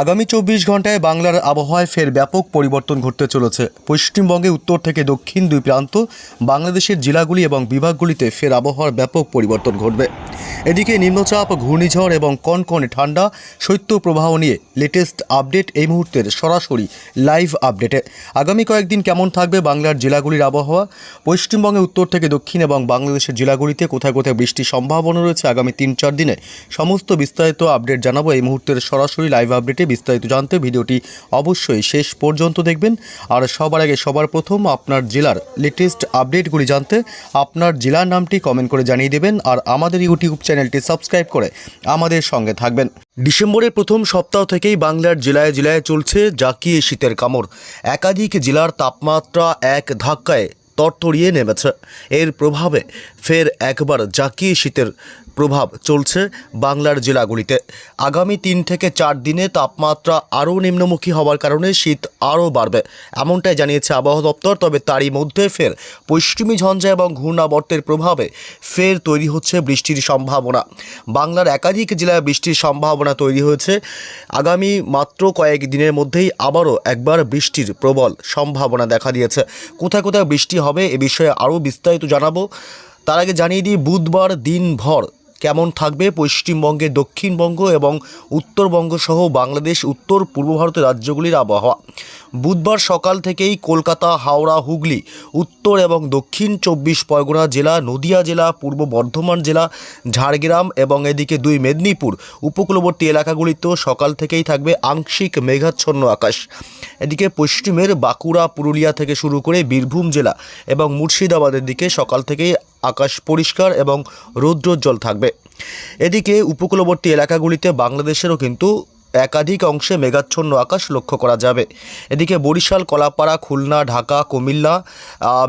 আগামী চব্বিশ ঘন্টায় বাংলার আবহাওয়ায় ফের ব্যাপক পরিবর্তন ঘটতে চলেছে। পশ্চিমবঙ্গে উত্তর থেকে দক্ষিণ দুই প্রান্ত, বাংলাদেশের জেলাগুলি এবং বিভাগগুলিতে ফের আবহাওয়ার ব্যাপক পরিবর্তন ঘটবে। এদিকে নিম্নচাপ, ঘূর্ণিঝড় এবং কনকনে ঠান্ডা শৈত্যপ্রবাহ নিয়ে লেটেস্ট আপডেট এই মুহূর্তের সরাসরি লাইভ আপডেটে আগামী কয়েকদিন কেমন থাকবে বাংলার জেলাগুলির আবহাওয়া? পশ্চিমবঙ্গে উত্তর থেকে দক্ষিণ এবং বাংলাদেশের জেলাগুলিতে কোথায় কোথায় বৃষ্টির সম্ভাবনা রয়েছে? আগামী তিন চার দিনে সমস্ত বিস্তারিত আপডেট জানাব। এই মুহূর্তের সরাসরি লাইভ আপডেটে বিস্তারিত জানতে ভিডিওটি অবশ্যই শেষ পর্যন্ত দেখবেন। আর সবার আগে সবার প্রথম আপনার জেলার লেটেস্ট আপডেটগুলি জানতে আপনার জেলার নামটি কমেন্ট করে জানিয়ে দেবেন আর আমাদের ইউটিউব চ্যানেলটি সাবস্ক্রাইব করে আমাদের সঙ্গে থাকবেন। ডিসেম্বরের প্রথম সপ্তাহ থেকেই বাংলার জেলায় জেলায় চলছে জাকিয়ে শীতের কামড়। একাধিক জেলার তাপমাত্রা এক ধাক্কায় তরতরিয়ে নেমেছে। এর প্রভাবে ফের একবার জাকিয়ে শীতের প্রভাব চলছে বাংলার জেলাগুলিতে। আগামী তিন থেকে চার দিনে তাপমাত্রা আরও নিম্নমুখী হওয়ার কারণে শীত আরও বাড়বে, এমনটাই জানিয়েছে আবহাওয়া দপ্তর। তবে তারই মধ্যে ফের পশ্চিমী ঝঞ্ঝা এবং ঘূর্ণাবর্তের প্রভাবে ফের তৈরি হচ্ছে বৃষ্টির সম্ভাবনা। বাংলার একাধিক জেলায় বৃষ্টির সম্ভাবনা তৈরি হয়েছে। আগামী মাত্র কয়েক দিনের মধ্যেই আবারও একবার বৃষ্টির প্রবল সম্ভাবনা দেখা দিয়েছে। কোথায় কোথায় বৃষ্টি হবে এ বিষয়ে আরও বিস্তারিত জানাব। তার আগে জানিয়ে দিই, বুধবার দিনভর কেমন থাকবে পশ্চিমবঙ্গে, দক্ষিণবঙ্গ এবং উত্তরবঙ্গ সহ বাংলাদেশ, উত্তর পূর্ব ভারতের রাজ্যগুলির আবহাওয়া? বুধবার সকাল থেকেই কলকাতা, হাওড়া, হুগলি, উত্তর এবং দক্ষিণ চব্বিশ পরগনা জেলা, নদিয়া জেলা, পূর্ব বর্ধমান জেলা, ঝাড়গ্রাম এবং এদিকে দুই মেদিনীপুর উপকূলবর্তী এলাকাগুলিতেও সকাল থেকেই থাকবে আংশিক মেঘাচ্ছন্ন আকাশ। এদিকে পশ্চিমের বাঁকুড়া, পুরুলিয়া থেকে শুরু করে বীরভূম জেলা এবং মুর্শিদাবাদের দিকে সকাল থেকেই আকাশ পরিষ্কার এবং রৌদ্রোজ্জ্বল থাকবে। এদিকে উপকূলবর্তী এলাকাগুলিতে বাংলাদেশেরও কিন্তু একাধিক অংশে মেঘাচ্ছন্ন আকাশ লক্ষ্য করা যাবে। এদিকে বরিশাল, কলাপাড়া, খুলনা, ঢাকা, কুমিল্লা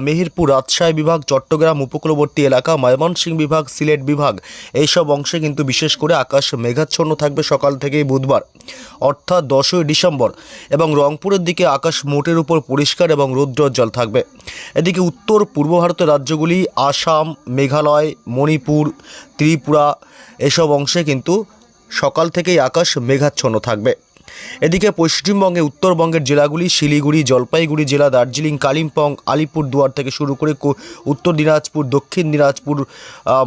মেহেরপুর, রাজশাহী বিভাগ, চট্টগ্রাম, উপকূলবর্তী এলাকা, ময়মনসিংহ বিভাগ, সিলেট বিভাগ, এইসব অংশে কিন্তু বিশেষ করে আকাশ মেঘাচ্ছন্ন থাকবে সকাল থেকেই বুধবার, অর্থাৎ দশই ডিসেম্বর এবং রংপুরের দিকে আকাশ মোটের উপর পরিষ্কার এবং রৌদ্রোজ্জ্বল থাকবে। এদিকে উত্তর পূর্ব ভারতের রাজ্যগুলি, আসাম, মেঘালয়, মণিপুর, ত্রিপুরা, এসব অংশে কিন্তু সকাল থেকেই আকাশ মেঘাচ্ছন্ন থাকবে। এদিকে পশ্চিমবঙ্গে উত্তরবঙ্গের জেলাগুলি শিলিগুড়ি, জলপাইগুড়ি জেলা, দার্জিলিং, কালিম্পং, আলিপুরদুয়ার থেকে শুরু করে উত্তর দিনাজপুর, দক্ষিণ দিনাজপুর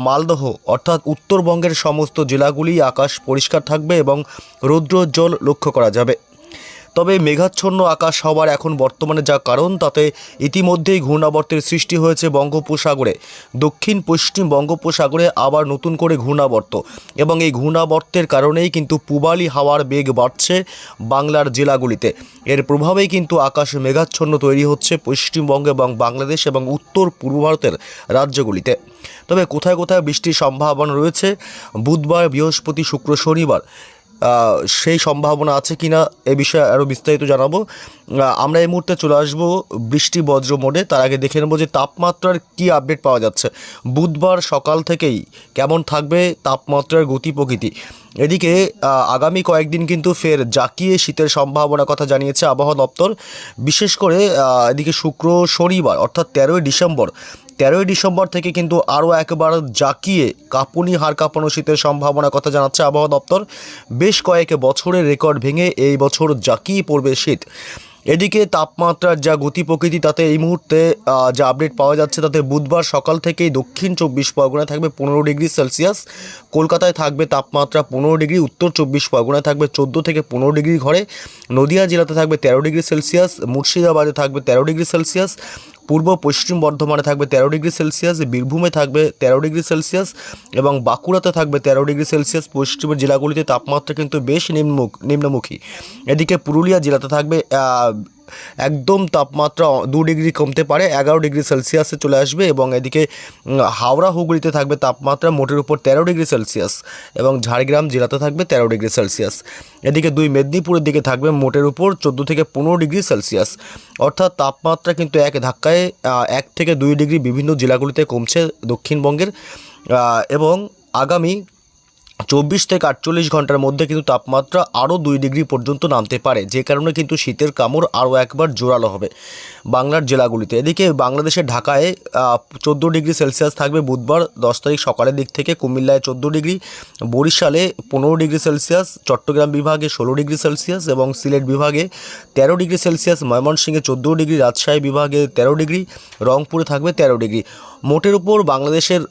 মালদহ অর্থাৎ উত্তরবঙ্গের সমস্ত জেলাগুলি আকাশ পরিষ্কার থাকবে এবং রৌদ্রোজ্জ্বল লক্ষ্য করা যাবে। তবে মেঘাচ্ছন্ন আকাশ হওয়ার এখন বর্তমানে যা কারণ, তাতে ইতিমধ্যেই ঘূর্ণাবর্তের সৃষ্টি হয়েছে বঙ্গোপসাগরে। দক্ষিণ, পশ্চিম বঙ্গোপসাগরে আবার নতুন করে ঘূর্ণাবর্ত এবং এই ঘূর্ণাবর্তের কারণেই কিন্তু পূবালি হাওয়ার বেগ বাড়ছে বাংলার জেলাগুলিতে। এর প্রভাবেই কিন্তু আকাশ মেঘাচ্ছন্ন তৈরি হচ্ছে পশ্চিমবঙ্গ এবং বাংলাদেশ এবং উত্তর পূর্ব ভারতের রাজ্যগুলিতে। তবে কোথায় কোথায় বৃষ্টির সম্ভাবনা রয়েছে? বুধবার, বৃহস্পতি, শুক্র, শনিবার সেই সম্ভাবনা আছে কি না এ বিষয়ে আরও বিস্তারিত জানাব। আমরা এই মুহূর্তে চলে আসব বৃষ্টি বজ্র মোডে। তার আগে দেখে নেব যে তাপমাত্রার কি আপডেট পাওয়া যাচ্ছে। বুধবার সকাল থেকেই কেমন থাকবে তাপমাত্রার গতি প্রকৃতি? এদিকে আগামী কয়েকদিন কিন্তু ফের জাকিয়ে শীতের সম্ভাবনার কথা জানিয়েছে আবহাওয়া দপ্তর। বিশেষ করে এদিকে শুক্র, শনিবার অর্থাৎ তেরোই ডিসেম্বর তেরোই ডিসেম্বর থেকে কিন্তু আরও একবার জাকিয়ে কাঁপুনি হাড় কাঁপানো শীতের সম্ভাবনার কথা জানাচ্ছে আবহাওয়া দপ্তর। বেশ কয়েক বছরের রেকর্ড ভেঙে এই বছর জাকিয়ে পড়বে শীত। এদিকে তাপমাত্রার যা গতি প্রকৃতি, তাতে এই মুহূর্তে যা আপডেট পাওয়া যাচ্ছে, তাতে বুধবার সকাল থেকেই দক্ষিণ চব্বিশ পরগনায় থাকবে পনেরো ডিগ্রি সেলসিয়াস। কলকাতায় থাকবে তাপমাত্রা পনেরো ডিগ্রি, উত্তর চব্বিশ পরগনায় থাকবে চোদ্দ থেকে পনেরো ডিগ্রি ঘরে। নদিয়া জেলাতে থাকবে তেরো ডিগ্রি সেলসিয়াস, মুর্শিদাবাদে থাকবে তেরো ডিগ্রি সেলসিয়াস। পূর্ব পশ্চিম বর্ধমানে থাকবে তেরো ডিগ্রি সেলসিয়াস, বীরভূমে থাকবে তেরো ডিগ্রি সেলসিয়াস এবং বাঁকুড়াতে থাকবে তেরো ডিগ্রি সেলসিয়াস। পশ্চিমের জেলাগুলিতে তাপমাত্রা কিন্তু বেশ নিম্নমুখ, নিম্নমুখী। এদিকে পুরুলিয়া জেলাতে থাকবে একদম তাপমাত্রা দু ডিগ্রি কমতে পারে, এগারো ডিগ্রি সেলসিয়াসে চলে আসবে এবং এদিকে হাওড়া হুগলিতে থাকবে তাপমাত্রা মোটের উপর তেরো ডিগ্রি সেলসিয়াস এবং ঝাড়গ্রাম জেলাতে থাকবে তেরো ডিগ্রি সেলসিয়াস। এদিকে দুই মেদিনীপুরের দিকে থাকবে মোটের উপর চোদ্দ থেকে পনেরো ডিগ্রি সেলসিয়াস। অর্থাৎ তাপমাত্রা কিন্তু এক ধাক্কায় এক থেকে দুই ডিগ্রি বিভিন্ন জেলাগুলিতে কমছে দক্ষিণবঙ্গের এবং আগামী চব্বিশ থেকে আটচল্লিশ ঘণ্টার মধ্যে কিন্তু তাপমাত্রা আরও দুই ডিগ্রি পর্যন্ত নামতে পারে, যে কারণে কিন্তু শীতের কামড় আরও একবার জোরালো হবে বাংলার জেলাগুলিতে। এদিকে বাংলাদেশের ঢাকায় চোদ্দ ডিগ্রি সেলসিয়াস থাকবে বুধবার, দশ তারিখ সকালের দিক থেকে কুমিল্লায় চোদ্দ ডিগ্রি, বরিশালে পনেরো ডিগ্রি সেলসিয়াস, চট্টগ্রাম বিভাগে ষোলো ডিগ্রি সেলসিয়াস এবং সিলেট বিভাগে তেরো ডিগ্রি সেলসিয়াস, ময়মনসিংহে চোদ্দ ডিগ্রি, রাজশাহী বিভাগে তেরো ডিগ্রি, রংপুরে থাকবে তেরো ডিগ্রি। মোটের উপর বাংলাদেশের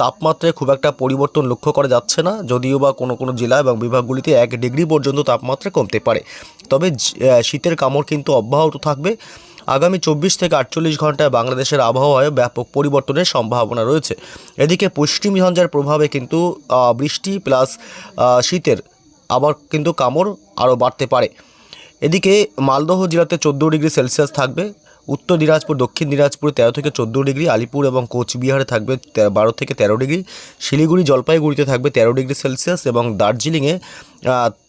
তাপমাত্রায় খুব একটা পরিবর্তন লক্ষ্য করা যাচ্ছে না, যদিও বা কোনো কোনো জেলা এবং বিভাগগুলিতে এক ডিগ্রি পর্যন্ত তাপমাত্রা কমতে পারে। তবে শীতের কামড় কিন্তু অব্যাহত থাকবে। আগামী চব্বিশ থেকে আটচল্লিশ ঘন্টায় বাংলাদেশের আবহাওয়ায় ব্যাপক পরিবর্তনের সম্ভাবনা রয়েছে। এদিকে পশ্চিমী ঝঞ্ঝার প্রভাবে কিন্তু বৃষ্টি প্লাস শীতের আবার কিন্তু কামড় আরও বাড়তে পারে। এদিকে মালদহ জেলাতে চোদ্দ ডিগ্রি সেলসিয়াস থাকবে। উত্তর দিনাজপুর দক্ষিণ দিনাজপুরে তেরো থেকে চোদ্দ ডিগ্রি আলিপুর এবং কোচবিহারে থাকবে বারো থেকে তেরো ডিগ্রি শিলিগুড়ি জলপাইগুড়িতে থাকবে তেরো ডিগ্রি সেলসিয়াস এবং দার্জিলিংয়ে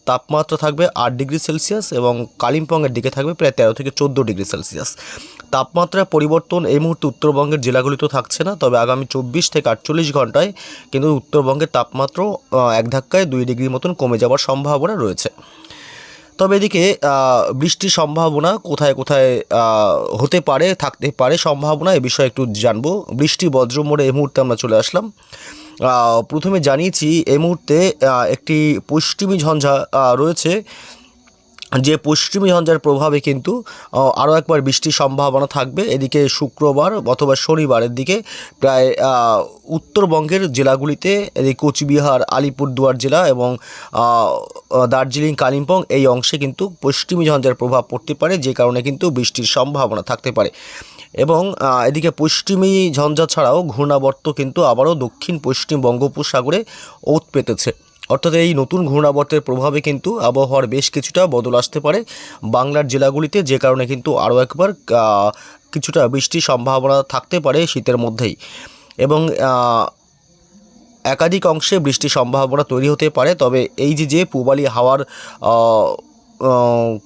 তাপমাত্রা থাকবে আট ডিগ্রি সেলসিয়াস এবং কালিম্পংয়ের দিকে থাকবে প্রায় তেরো থেকে চোদ্দ ডিগ্রি সেলসিয়াস। তাপমাত্রার পরিবর্তন এই মুহূর্তে উত্তরবঙ্গের জেলাগুলিতেও থাকছে না তবে আগামী চব্বিশ থেকে আটচল্লিশ ঘন্টায় কিন্তু উত্তরবঙ্গের তাপমাত্রাও আহ, এক ধাক্কায় দুই ডিগ্রি মতন কমে যাওয়ার সম্ভাবনা রয়েছে। তবে এদিকে বৃষ্টির সম্ভাবনা কোথায় কোথায় হতে পারে, থাকতে পারে সম্ভাবনা এ বিষয়ে একটু জানব। বৃষ্টি বজ্র মোড়ে এই মুহূর্তে আমরা চলে আসলাম। প্রথমে জানিয়েছি এই মুহূর্তে একটি পশ্চিমী ঝঞ্ঝা রয়েছে। যে পশ্চিমী ঝঞ্ঝার প্রভাবে কিন্তু আরও একবার বৃষ্টির সম্ভাবনা থাকবে। এদিকে শুক্রবার অথবা শনিবারের দিকে প্রায় উত্তরবঙ্গের জেলাগুলিতে, এদিকে কোচবিহার, আলিপুরদুয়ার জেলা এবং দার্জিলিং, কালিম্পং এই অংশে কিন্তু পশ্চিমী ঝঞ্ঝার প্রভাব পড়তে পারে, যে কারণে কিন্তু বৃষ্টির সম্ভাবনা থাকতে পারে। এবং এদিকে পশ্চিমী ঝঞ্ঝা ছাড়াও ঘূর্ণাবর্ত কিন্তু আবারও দক্ষিণ পশ্চিম বঙ্গোপসাগরে ওত পেতেছে। অর্থাৎ এই নতুন ঘূর্ণাবর্তের প্রভাবে কিন্তু আবহাওয়ার বেশ কিছুটা বদল আসতে পারে বাংলার জেলাগুলিতে, যে কারণে কিন্তু আরও একবার কিছুটা বৃষ্টির সম্ভাবনা থাকতে পারে শীতের মধ্যেই। এবং একাধিক অংশে বৃষ্টির সম্ভাবনা তৈরি হতে পারে, তবে এই যে যে পূবালি হাওয়ার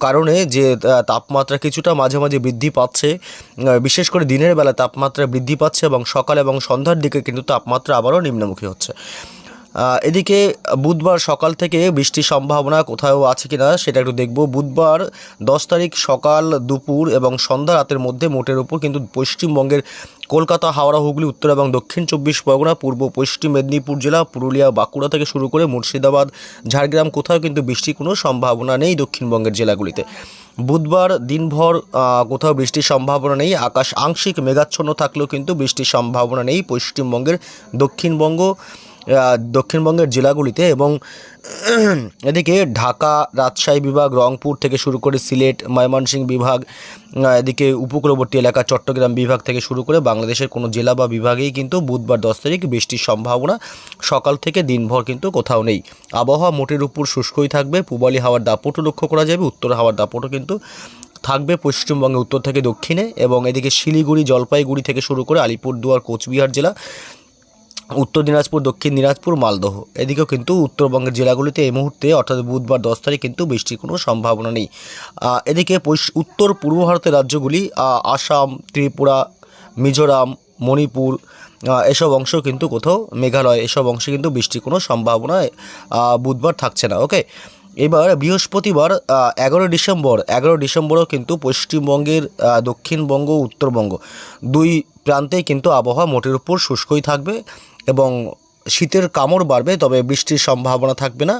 কারণে যে তাপমাত্রা কিছুটা মাঝে মাঝে বৃদ্ধি পাচ্ছে বিশেষ করে দিনের বেলা তাপমাত্রা বৃদ্ধি পাচ্ছে এবং সকাল এবং সন্ধ্যার দিকে কিন্তু তাপমাত্রা আবারও নিম্নমুখী হচ্ছে। এদিকে বুধবার সকাল থেকে বৃষ্টির সম্ভাবনা কোথাও আছে কিনা সেটা একটু দেখব। বুধবার দশ তারিখ সকাল দুপুর এবং সন্ধ্যা রাতের মধ্যে মোটের উপর কিন্তু পশ্চিমবঙ্গের কলকাতা, হাওড়া, হুগলি, উত্তর এবং দক্ষিণ চব্বিশ পরগনা, পূর্ব, পশ্চিম মেদিনীপুর জেলা, পুরুলিয়া, বাঁকুড়া থেকে শুরু করে মুর্শিদাবাদ, ঝাড়গ্রাম কোথাও কিন্তু বৃষ্টির কোনো সম্ভাবনা নেই দক্ষিণবঙ্গের জেলাগুলিতে। বুধবার দিনভর কোথাও বৃষ্টির সম্ভাবনা নেই, আকাশ আংশিক মেঘাচ্ছন্ন থাকলেও কিন্তু বৃষ্টির সম্ভাবনা নেই পশ্চিমবঙ্গের দক্ষিণবঙ্গ। দক্ষিণবঙ্গের জেলাগুলিতে এবং এদিকে ঢাকা, রাজশাহী বিভাগ, রংপুর থেকে শুরু করে সিলেট, ময়মনসিংহ বিভাগ এদিকে উপকূলবর্তী এলাকা, চট্টগ্রাম বিভাগ থেকে শুরু করে বাংলাদেশের কোনো জেলা বা বিভাগেই কিন্তু বুধবার দশ তারিখ বৃষ্টির সম্ভাবনা সকাল থেকে দিনভর কিন্তু কোথাও নেই। আবহাওয়া মোটের উপর শুষ্কই থাকবে, পূবালি হাওয়ার দাপটও লক্ষ্য করা যাবে, উত্তর হাওয়ার দাপটও কিন্তু থাকবে পশ্চিমবঙ্গে উত্তর থেকে দক্ষিণে এবং এদিকে শিলিগুড়ি, জলপাইগুড়ি থেকে শুরু করে আলিপুরদুয়ার, কোচবিহার জেলা উত্তর দিনাজপুর, দক্ষিণ দিনাজপুর, মালদহ। এদিকেও কিন্তু উত্তরবঙ্গের জেলাগুলিতে এই মুহূর্তে, অর্থাৎ বুধবার দশ তারিখ, কিন্তু বৃষ্টির কোনো সম্ভাবনা নেই। এদিকে উত্তর পূর্ব ভারতের রাজ্যগুলি আসাম, ত্রিপুরা, মিজোরাম, মণিপুর এসব অংশ কিন্তু কোথাও মেঘালয়, এসব অংশে কিন্তু বৃষ্টির কোনো সম্ভাবনা বুধবার থাকছে না ওকে এবার বৃহস্পতিবার এগারো ডিসেম্বর, এগারো ডিসেম্বরও কিন্তু পশ্চিমবঙ্গের দক্ষিণবঙ্গ উত্তরবঙ্গ দুই প্রান্তেই কিন্তু আবহাওয়া মোটের উপর শুষ্কই থাকবে। এবং শীতের কামড় বাড়বে, তবে বৃষ্টির সম্ভাবনা থাকবে না।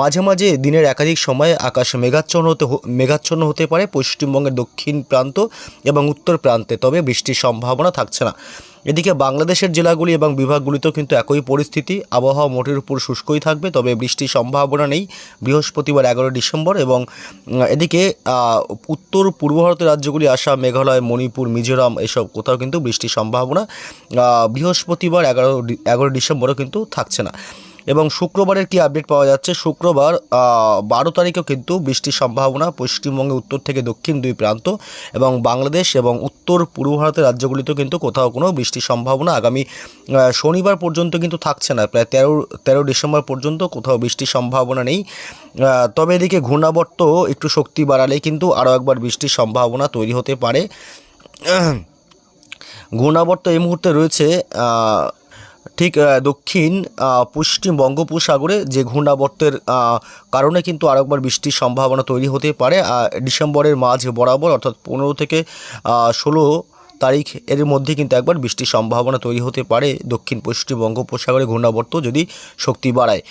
মাঝে মাঝে দিনের একাধিক সময়ে আকাশ মেঘাচ্ছন্ন হতে মেঘাচ্ছন্ন হতে পারে পশ্চিমবঙ্গের দক্ষিণ প্রান্ত এবং উত্তর প্রান্তে, তবে বৃষ্টির সম্ভাবনা থাকছে না। এদিকে বাংলাদেশের জেলাগুলি এবং বিভাগগুলিতেও কিন্তু একই পরিস্থিতি। আবহাওয়া মোটের উপর শুষ্কই থাকবে, তবে বৃষ্টির সম্ভাবনা নেই বৃহস্পতিবার এগারো ডিসেম্বর এবং এদিকে উত্তর পূর্ব ভারতের রাজ্যগুলি আসাম, মেঘালয়, মণিপুর, মিজোরাম এসব কোথাও কিন্তু বৃষ্টির সম্ভাবনা বৃহস্পতিবার এগারো এগারো ডিসেম্বরও কিন্তু থাকছে না। এবং শুক্রবারের কি আপডেট পাওয়া যাচ্ছে? শুক্রবার বারো তারিখেও কিন্তু বৃষ্টির সম্ভাবনা পশ্চিমবঙ্গে উত্তর থেকে দক্ষিণ দুই প্রান্ত এবং বাংলাদেশ এবং উত্তর পূর্ব ভারতের রাজ্যগুলিতেও কিন্তু কোথাও কোনো বৃষ্টির সম্ভাবনা আগামী শনিবার পর্যন্ত কিন্তু থাকছে না। প্রায় তেরো তেরো ডিসেম্বর পর্যন্ত কোথাও বৃষ্টির সম্ভাবনা নেই। তবে এদিকে ঘূর্ণাবর্ত একটু শক্তি বাড়ালে কিন্তু আরও একবার বৃষ্টির সম্ভাবনা তৈরি হতে পারে। ঘূর্ণাবর্ত এই মুহূর্তে রয়েছে ঠিক দক্ষিণ পশ্চিম বঙ্গোপসাগরে যে ঘূর্ণাবর্তের কারণে কিন্তু আরেকবার বৃষ্টির সম্ভাবনা তৈরি হতে পারে ডিসেম্বরের মাঝ বরাবর অর্থাৎ পনেরো থেকে ষোলো তারিখ এর মধ্যে কিন্তু একবার বৃষ্টির সম্ভাবনা তৈরি হতে পারে দক্ষিণ পশ্চিম বঙ্গোপসাগরে ঘূর্ণাবর্ত যদি শক্তি বাড়ায়।